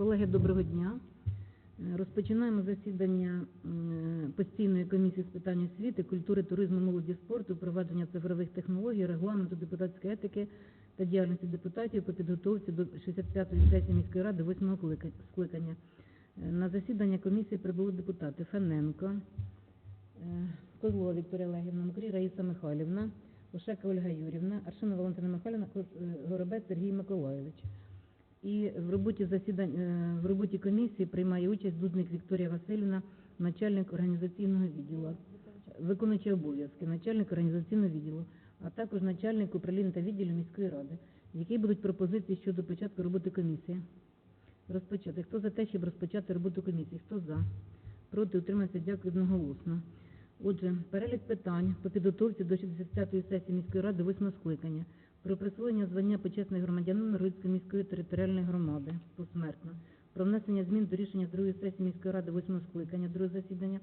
Колеги, доброго дня. Е, Розпочинаємо засідання е, постійної комісії з питань освіти, культури, туризму, молоді, спорту, впровадження цифрових технологій, регламенту депутатської етики та діяльності депутатів по підготовці до 65-ї сесії міської ради 8-го скликання. Е, На засідання комісії прибули депутати Фененко, Козлова Вікторія Олегівна, Мокрій Раїса Михайлівна, Ошека Ольга Юрівна, Аршина Валентина Михайлівна, Горобець Сергій Миколайович. І в роботі засідань е, в роботі комісії приймає участь Дудник Вікторія Васильівна, начальник організаційного відділу, виконуючий обов'язки, начальник організаційного відділу, а також начальник управління та відділу міської ради. Які будуть пропозиції щодо початку роботи комісії? Розпочати. Хто за те, щоб розпочати роботу комісії? Хто за? Проти утримався, дякую одноголосно. Отже, перелік питань по підготовці до 65-ї сесії міської ради 8 скликання про присвоєння звання почесний громадянин Рицької міської територіальної громади посмертно, про внесення змін до рішення другої сесії міської ради 8 скликання, друге засідання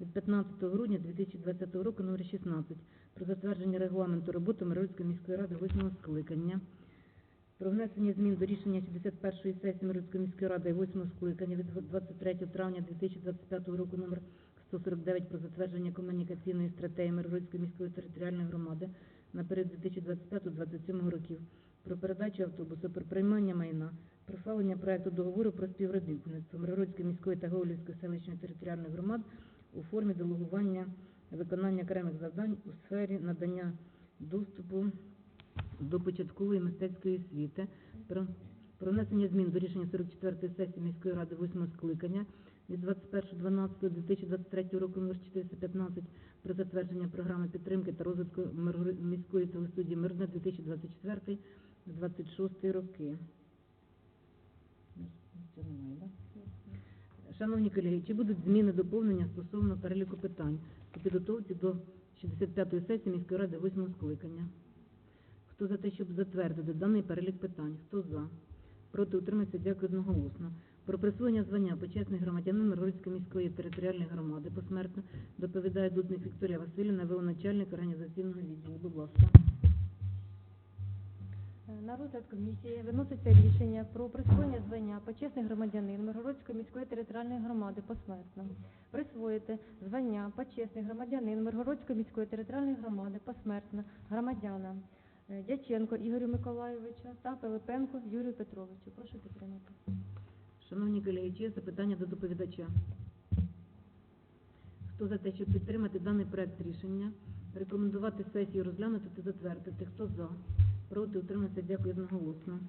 від 15 грудня 2020 року номер 16 про затвердження регламенту роботи Миргородської міської ради 8 скликання, про внесення змін до рішення 61-ї сесії Миргородської міської ради 8 скликання від 23 травня 2025 року номер 149 про затвердження комунікаційної стратегії Миргородської міської територіальної громади на період 2025-2027 років, про передачу автобусу, про приймання майна, про фалення проекту договору про співробітництво Миргородської міської та Гоголівської селищної територіальних громад у формі делегування виконання окремих завдань у сфері надання доступу до початкової мистецької освіти, про, про внесення змін до рішення 44-ї сесії міської ради 8 скликання від 21.12.2023 року номер 415 про затвердження програми підтримки та розвитку міської телестудії Мирне 2024-2026 роки. Шановні колеги, чи будуть зміни доповнення стосовно переліку питань по підготовці до 65-ї сесії міської ради 8 скликання? Хто за те, щоб затвердити даний перелік питань? Хто за? Проти утримався, дякую одноголосно. Про присвоєння звання почесний громадянин Миргородської міської територіальної громади посмертно доповідає Дудник Вікторія Васильівна, начальник організаційного відділу. Будь ласка. На розгляд комісії виноситься рішення про присвоєння звання почесний громадянин Миргородської міської територіальної громади посмертно. Присвоїти звання почесний громадянин Миргородської міської територіальної громади посмертно громадянам е, Дяченко Ігорю Миколайовичу та Пилипенко Юрію Петровичу. Прошу підтримати. Шановні колеги, чи запитання до доповідача? Хто за те, щоб підтримати даний проект рішення, рекомендувати сесію розглянути та затвердити? Хто за? Проти утримався, дякую одноголосно.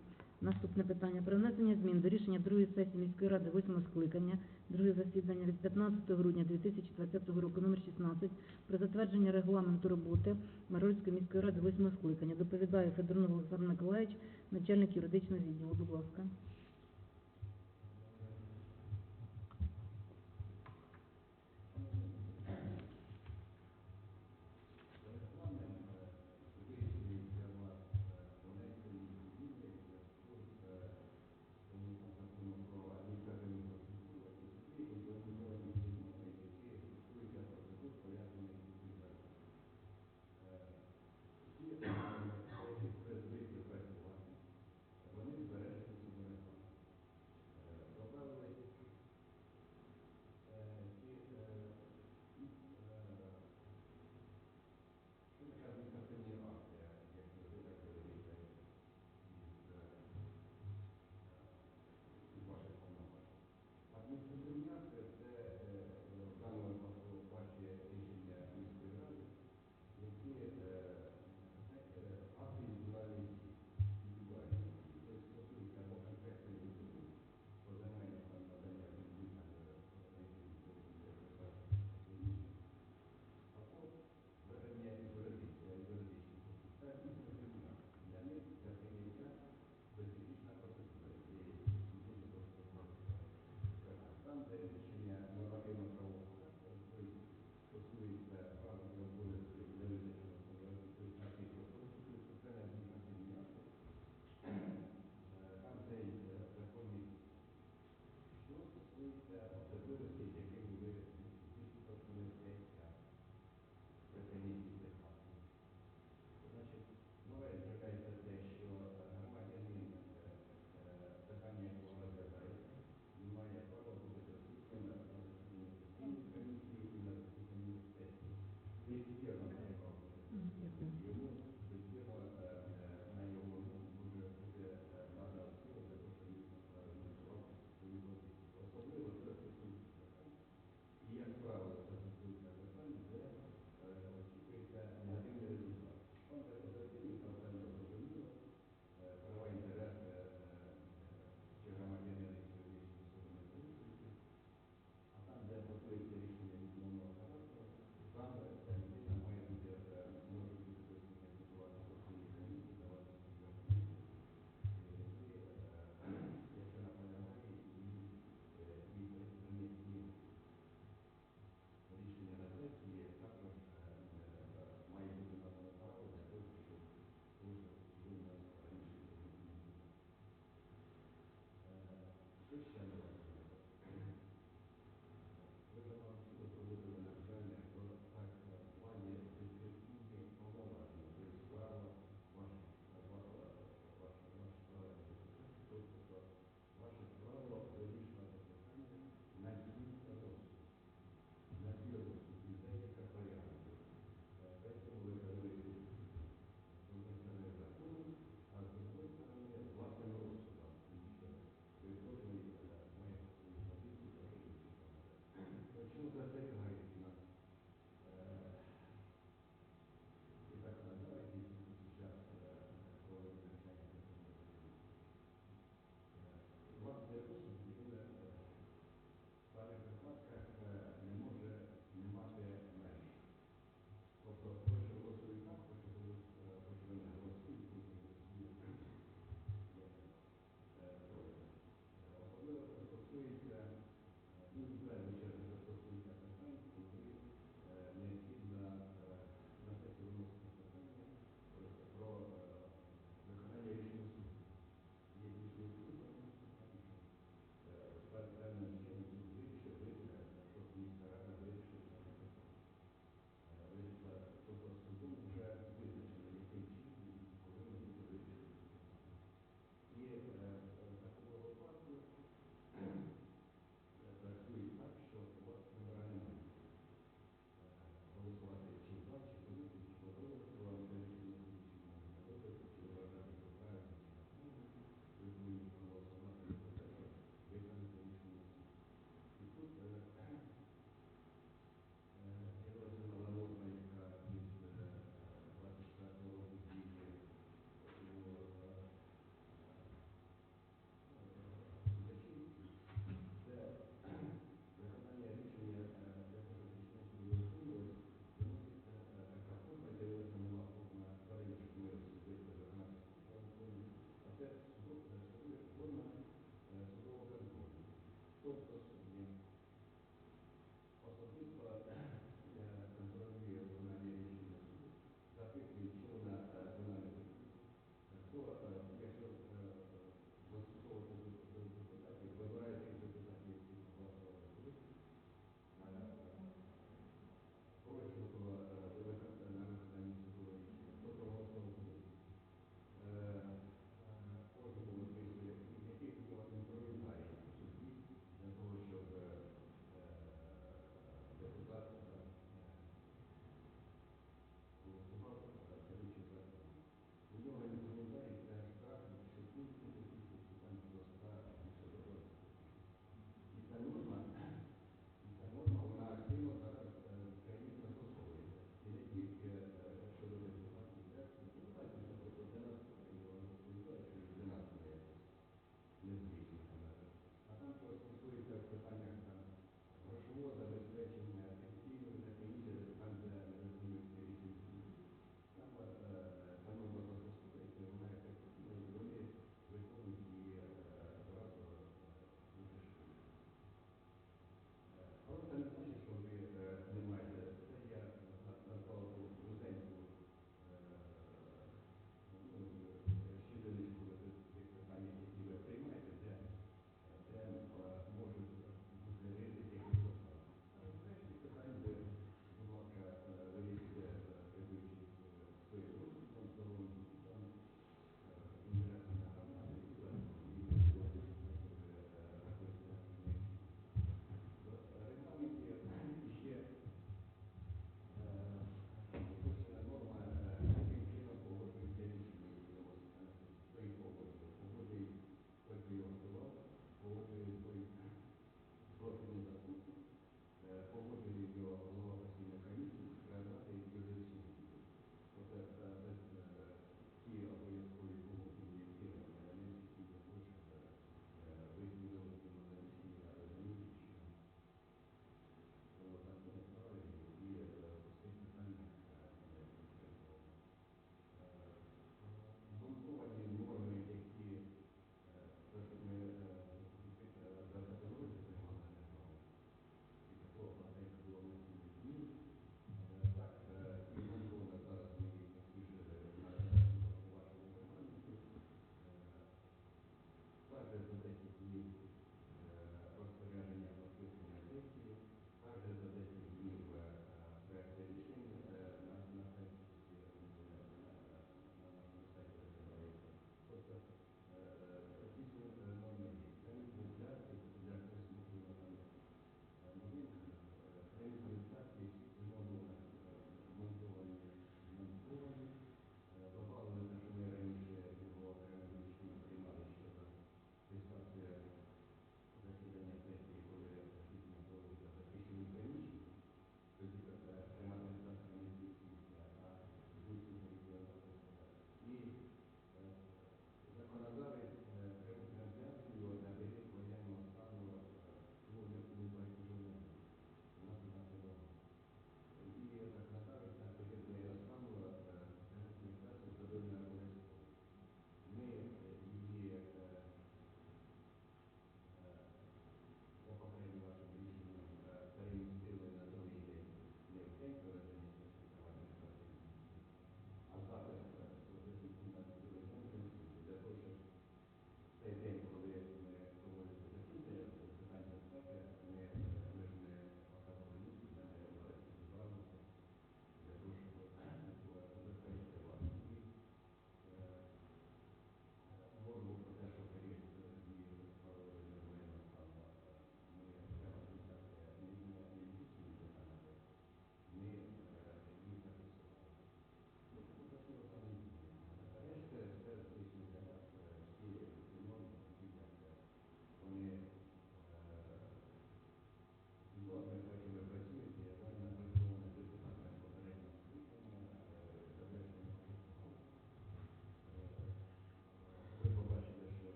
Наступне питання про внесення змін до рішення другої сесії міської ради 8 скликання, друге засідання від 15 грудня 2020 року номер 16 про затвердження регламенту роботи Миргородської міської ради 8 скликання. Доповідає Федорнов Олександр Миколаївич, начальник юридичного відділу. Будь ласка.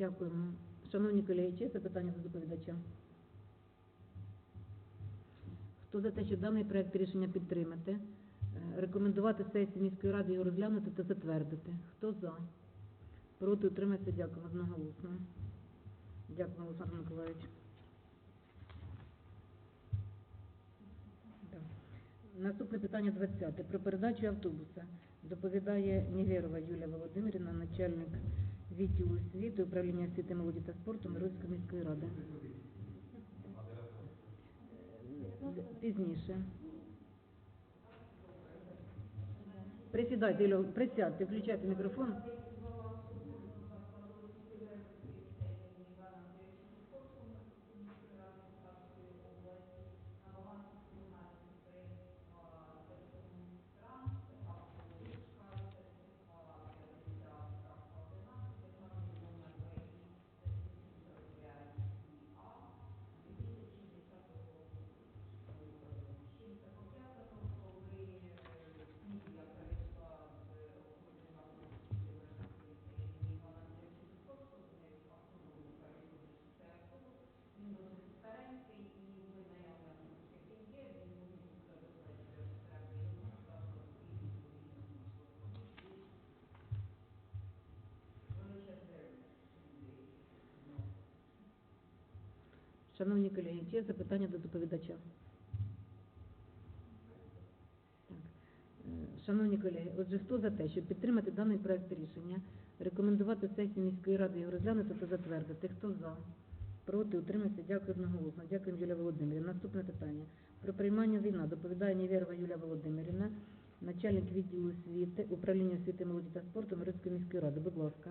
Дякуємо. Шановні колеги, чи є запитання до доповідача? Хто за те, що даний проект рішення підтримати, е, рекомендувати сесії міської ради його розглянути та затвердити? Хто за? Проти утриматися? Дякую одноголосно. Дякую, Олександр Миколаївич. Наступне питання 20. Про передачу автобуса. Доповідає Нігерова Юлія Володимирівна, начальник відділу освіти, управління освіти, молоді та спорту Мирівської міської ради. Пізніше. Присідайте, Ілю, присядьте, включайте мікрофон. Шановні колеги, є запитання до доповідача? Так. Е, Шановні колеги, отже, хто за те, щоб підтримати даний проект рішення, рекомендувати сесії міської ради його розглянути та затвердити? Хто за? Проти, утримався, дякую одноголосно. Дякую, Юлія Володимирівна. Наступне питання. Про приймання війна доповідає Невєрова Юлія Володимирівна, начальник відділу освіти, управління освіти, молоді та спорту Мирської міської ради. Будь ласка.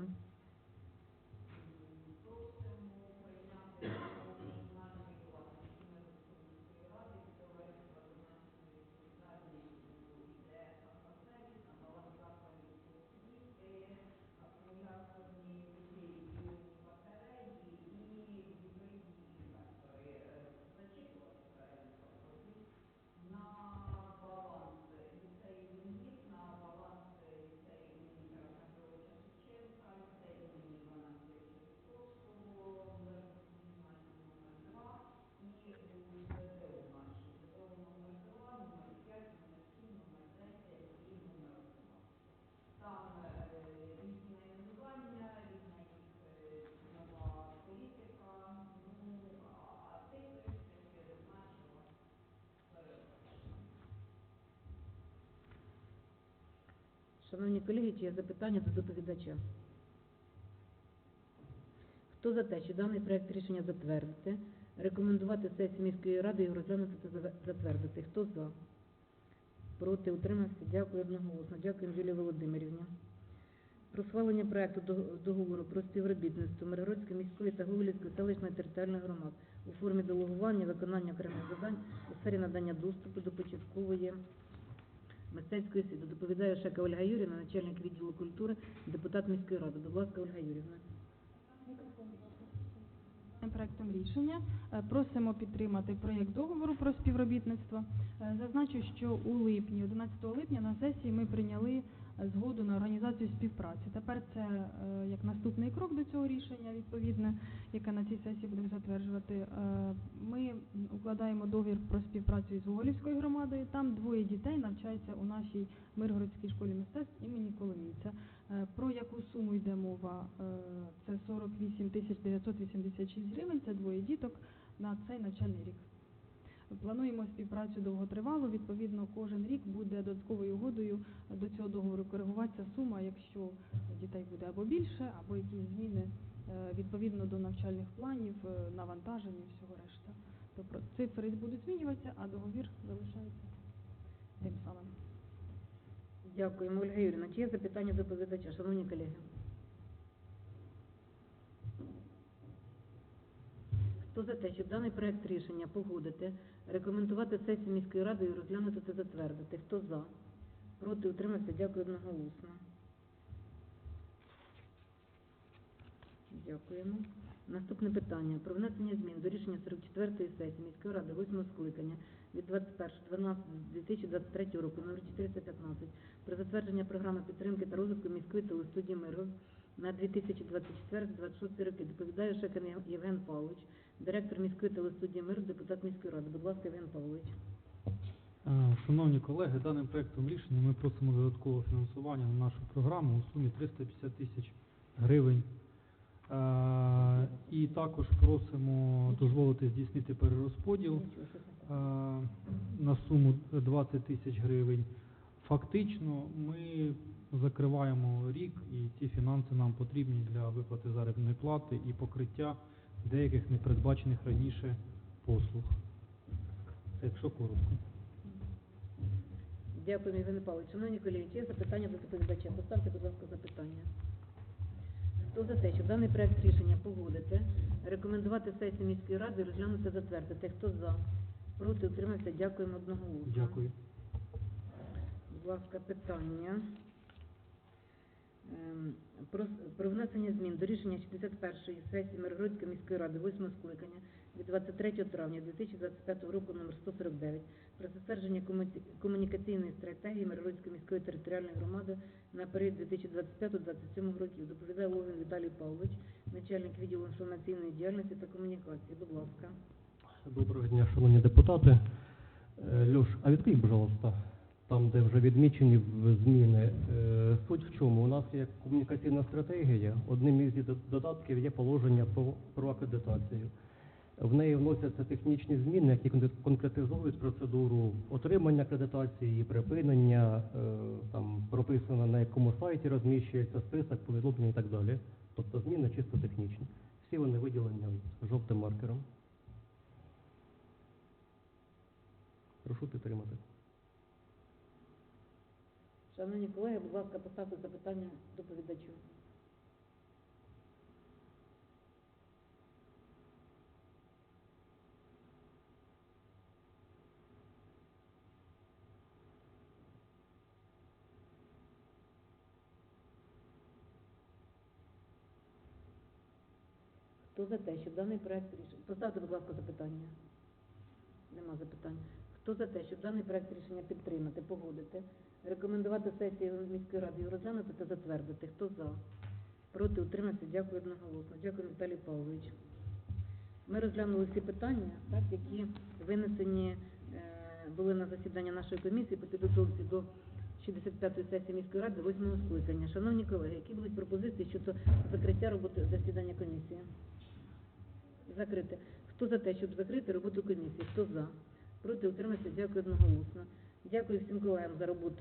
Шановні колеги, чи є запитання до доповідача? Хто за те, що даний проект рішення затвердити, рекомендувати сесії міської ради його розглянути та затвердити? Хто за? Проти, утримався? Дякую одноголосно. Дякую, Юлії Володимирівні. Про схвалення проекту до- договору про співробітництво Миргородської міської та Гуглівської селищної територіальної громад у формі делегування виконання окремих завдань у сфері надання доступу до початкової мистецької освіти. Доповідає Шека Ольга Юрівна, начальник відділу культури, депутат міської ради. Будь ласка, Ольга Юрівна. Проектом рішення е, просимо підтримати проєкт договору про співробітництво. Е, Зазначу, що у липні, 11 липня на сесії ми прийняли згоду на організацію співпраці. Тепер це е, як наступний крок до цього рішення, відповідне, яке на цій сесії будемо затверджувати. Е, Ми укладаємо договір про співпрацю із Гоголівською громадою. Там двоє дітей навчаються у нашій Миргородській школі мистецтв імені Коломійця. Е, Про яку суму йде мова? Це 48 тисяч 986 гривень, це двоє діток на цей навчальний рік. Плануємо співпрацю довготривалу. Відповідно, кожен рік буде додатковою угодою до цього договору коригуватися сума, якщо дітей буде або більше, або якісь зміни е, відповідно до навчальних планів, е, навантажень і всього решта. Тобто цифри будуть змінюватися, а договір залишається тим самим. Дякуємо, Ольга Юрівна. Чи є запитання до доповідача? Шановні колеги. Хто за те, щоб даний проект рішення погодити, рекомендувати сесії міської ради і розглянути та затвердити? Хто за? Проти, утримався? Дякую одноголосно. Дякуємо. Наступне питання. Про внесення змін до рішення 44-ї сесії міської ради 8 скликання від 21.12.2023 року номер 415 про затвердження програми підтримки та розвитку міської телестудії Миргород на 2024-2026 роки. Доповідає Шекан Євген Павлович, директор міської телестудії «Мир», депутат міської ради. Будь ласка, Євген Павлович. Е, Шановні колеги, даним проектом рішення ми просимо додаткове фінансування на нашу програму у сумі 350 тисяч гривень. Е, І також просимо дозволити здійснити перерозподіл е, на суму 20 тисяч гривень. Фактично ми закриваємо рік і ці фінанси нам потрібні для виплати заробітної плати і покриття деяких непередбачених раніше послуг. Це якщо коротко. Дякую, Євген Павлович. Шановні колеги, чи є запитання до доповідача? Поставте, будь ласка, запитання. Хто за те, щоб даний проект рішення погодити, рекомендувати сесії міської ради, розглянути, затвердити? Хто за? Проти, утримався? Дякуємо одноголосно. Дякую. Будь ласка, питання. Ем, Про, внесення змін до рішення 61-ї сесії Миргородської міської ради 8 скликання від 23 травня 2025 року номер 149 про затвердження комунікаційної стратегії Миргородської міської територіальної громади на період 2025-2027 років. Доповідає Логін Віталій Павлович, начальник відділу інформаційної діяльності та комунікації. Будь ласка. Доброго дня, шановні депутати. Е, Льош, а відкрий, пожалуйста, там, де вже відмічені зміни. Е, Суть в чому? У нас є комунікаційна стратегія. Одним із додатків є положення про, акредитацію. В неї вносяться технічні зміни, які конкретизують процедуру отримання акредитації, припинення, е, там прописано на якому сайті розміщується список, повідомлення і так далі. Тобто зміни чисто технічні. Всі вони виділені жовтим маркером. Прошу підтримати. Шановні колеги, будь ласка, поставте запитання доповідачу. Хто за те, щоб даний проект рішення... Поставте, будь ласка, запитання. Нема запитань. Хто за те, щоб даний проект рішення підтримати, погодити, рекомендувати сесії міської ради розглянути та затвердити? Хто за? Проти утримався? Дякую одноголосно. Дякую, Віталій Павлович. Ми розглянули всі питання, так, які винесені е, були на засідання нашої комісії по підготовці до 65-ї сесії міської ради 8 скликання. Шановні колеги, які будуть пропозиції щодо закриття роботи засідання комісії? Закрити. Хто за те, щоб закрити роботу комісії? Хто за? Проти утриматися. Дякую одноголосно. Дякую всім колегам за роботу